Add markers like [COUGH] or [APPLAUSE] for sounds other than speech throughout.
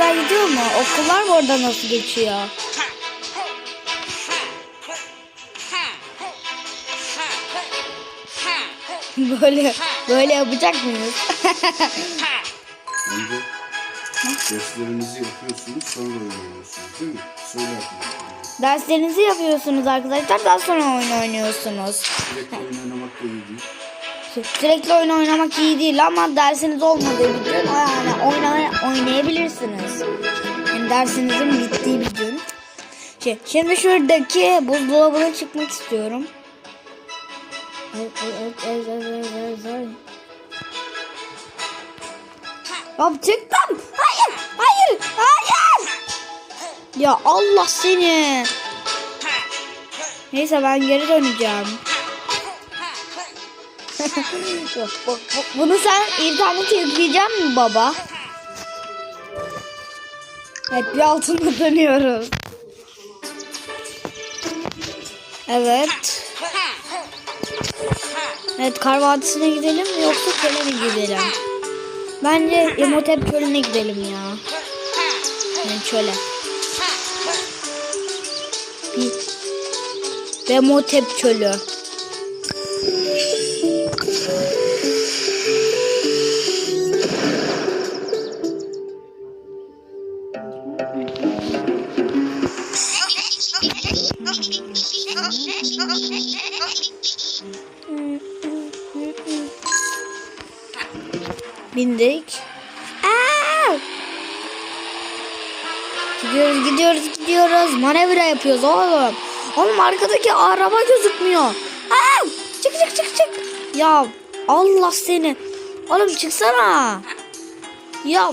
güzel gidiyor mu? Okullar bu arada nasıl geçiyor? [LAUGHS] Böyle böyle yapacak mıyız? Önce derslerinizi yapıyorsunuz sonra oynuyorsunuz değil mi? Yapıyorsunuz. Derslerinizi yapıyorsunuz arkadaşlar daha sonra oyun oynuyorsunuz. Sürekli oyun oynamak da iyi değil. Sürekli oyun oynamak iyi değil ama dersiniz olmadığı bir gün yani oynay oynayabilirsiniz. Yani dersinizin bittiği bir gün. Şey, şimdi şuradaki buzdolabına çıkmak istiyorum. Hop çıktım. Hayır, hayır, hayır. Ya Allah seni. Neyse ben geri döneceğim. [LAUGHS] Bunu sen internete yükleyecek mi baba? Evet bir altında dönüyoruz. Evet. Evet Kar Vadisi'ne gidelim yoksa köle mi gidelim? Bence Emotep Çölü'ne gidelim ya. Yani çöle. Emotep Çölü. Bindik. Aa! Gidiyoruz gidiyoruz gidiyoruz. Manevra yapıyoruz oğlum. Oğlum arkadaki araba gözükmüyor. Aa! Çık çık çık çık. Ya Allah seni. Oğlum çıksana. Ya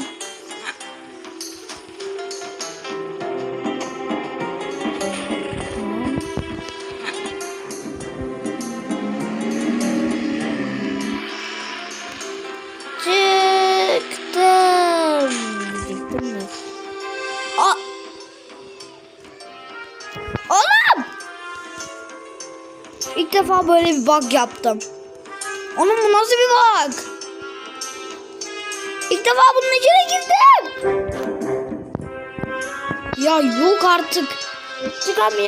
İlk defa böyle bir bug yaptım. Onun bu nasıl bir bug? İlk defa bunun içine girdim. Ya yok artık. Çıkamıyorum.